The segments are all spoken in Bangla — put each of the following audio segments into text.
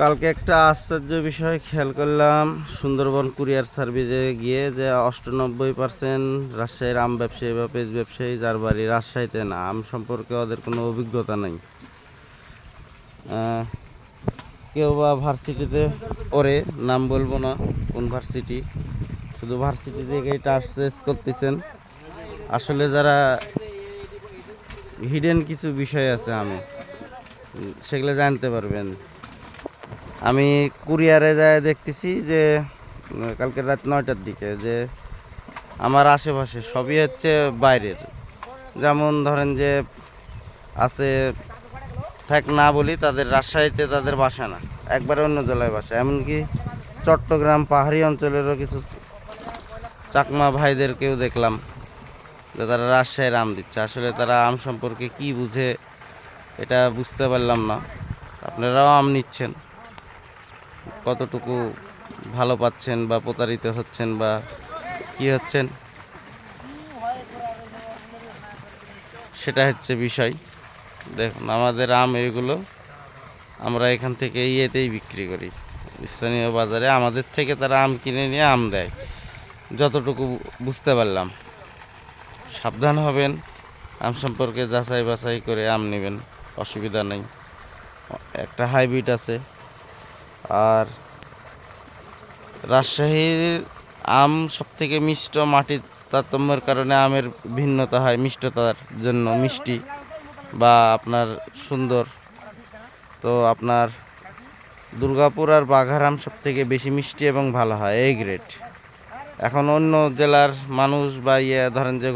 কালকে একটা আশ্চর্য বিষয় খেয়াল করলাম। সুন্দরবন কুরিয়ার সার্ভিসে গিয়ে যে অষ্টানব্বই পার্সেন্ট রাজশাহীর আম ব্যবসায়ী বা পেজ ব্যবসায়ী যার বাড়ি রাজশাহীতে না, আম সম্পর্কে ওদের কোনো অভিজ্ঞতা নেই। কেউ বা ভার্সিটিতে পড়ে নাম বলব না কোন ভার্সিটি, শুধু ভার্সিটি থেকেই শেষ করতেছেন। আসলে যারা হিডেন কিছু বিষয় আছে আমি, সেগুলো জানতে পারবেন। আমি কুরিয়ারে যায় দেখতেছি যে কালকে রাত নয়টার দিকে যে আমার আশেপাশে সবই হচ্ছে বাইরের। যেমন ধরেন যে আছে থাক না বলি তাদের রাজশাহীতে তাদের বাসা না, একবারে অন্য জেলায় বাসা। এমনকি চট্টগ্রাম পাহাড়ি অঞ্চলেরও কিছু চাকমা ভাইদেরকেও দেখলাম যে তারা রাজশাহীর আম দিচ্ছে। আসলে তারা আম সম্পর্কে কি বুঝে এটা বুঝতে পারলাম না। আপনারাও আম নিচ্ছেন। কতটুকু ভালো পাচ্ছেন বা প্রতারিত হচ্ছেন বা কি হচ্ছেন? সেটা হচ্ছে বিষয়। দেখুন, আমাদের আম এগুলো আমরা এখান থেকে ইয়েতেই বিক্রি করি। স্থানীয় বাজারে আমাদের থেকে তারা আম কিনে নিয়ে আম দেয়। যতটুকু বুঝতে পারলাম। সাবধান হবেন। আম সম্পর্কে যাচাই বাছাই করে আম নেবেন। অসুবিধা নেই। একটা হাইব্রিড আছে। আর রাজশাহীর আম সবথেকে মিষ্ট মাটির তারতম্যের কারণে আমের ভিন্নতা হয়, মিষ্টতার জন্য, মিষ্টি বা আপনার সুন্দর। তো আপনার দুর্গাপুর আর বাঘারাম সব থেকে বেশি মিষ্টি এবং ভালো হয় এই গ্রেড এখন অন্য জেলার মানুষ বা ইয়ে ধরেন যে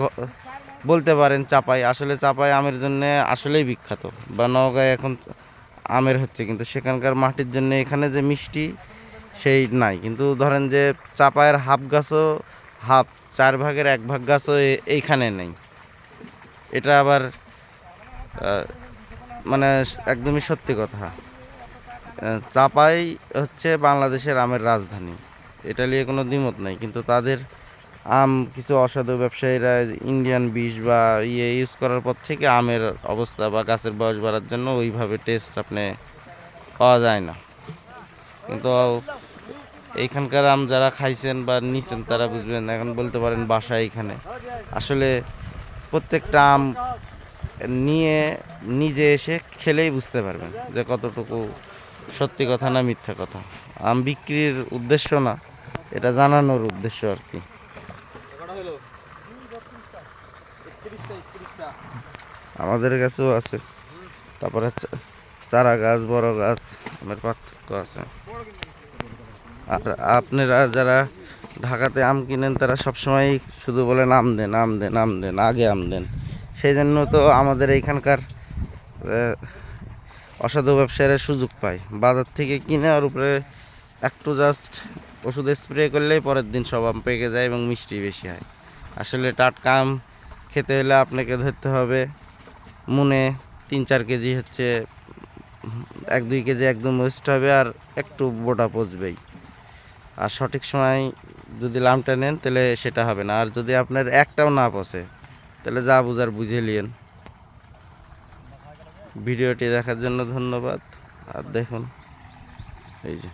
বলতে পারেন চাপাই। আসলে চাপাই আমের জন্য আসলেই বিখ্যাত। বা নওগাঁয় এখন আমের হচ্ছে, কিন্তু সেখানকার মাটির জন্য এখানে যে মিষ্টি সেই নাই। কিন্তু ধরেন যে চাপায়ের হাফ গাছও, হাফ চার ভাগের এক ভাগ গাছও এইখানে নেই। এটা আবার মানে একদমই সত্যি কথা। চাপাই হচ্ছে বাংলাদেশের আমের রাজধানী। এটা নিয়ে কোনো দ্বিমত নাই, কিন্তু তাদের আম, কিছু অসাধু ব্যবসায়ীরা ইন্ডিয়ান বিষ বা ইয়ে ইউজ করার পর থেকে আমের অবস্থা বা গাছের বয়স বাড়ার জন্য ওইভাবে টেস্ট আপনি পাওয়া যায় না। কিন্তু এইখানকার আম যারা খাইছেন বা নিছেন তারা বুঝবেন, এখন বলতে পারেন বাসা এইখানে আসলে প্রত্যেকটা আম নিয়ে, নিজে এসে খেলেই বুঝতে পারবেন যে কতটুকু সত্যি কথা না মিথ্যা কথা। আম বিক্রির উদ্দেশ্য না, এটা জানানোর উদ্দেশ্য আর কি। আমাদের কাছেও আছে। তারপরে চারা গাছ, বড় গাছ আমের পার্থক্য আছে। আর আপনারা যারা ঢাকাতে আম কিনেন, তারা সবসময় শুধু বলেন আম দেন আম দেন আম দেন, আগে আম দেন। সেই জন্য তো আমাদের এইখানকার অসাধু ব্যবসায়ীরা সুযোগ পায়। বাজার থেকে কিনে আর উপরে একটু জাস্ট ওষুধ স্প্রে করলেই পরের দিন সব আম পেকে যায় এবং মিষ্টি বেশি হয়। আসলে টাটকা আম খেতে হলে আপনাকে ধরতে হবে মুনে তিন চার কেজি হচ্ছে, এক দুই কেজি একদম ওয়েস্ট হবে আর একটু বোটা পচবেই। আর সঠিক সময় যদি লামটা নেন তাহলে সেটা হবে না। আর যদি আপনার একটাও না পচে, তাহলে যা বুঝার বুঝে নিন ভিডিওটি দেখার জন্য ধন্যবাদ। আর দেখুন, এই যে।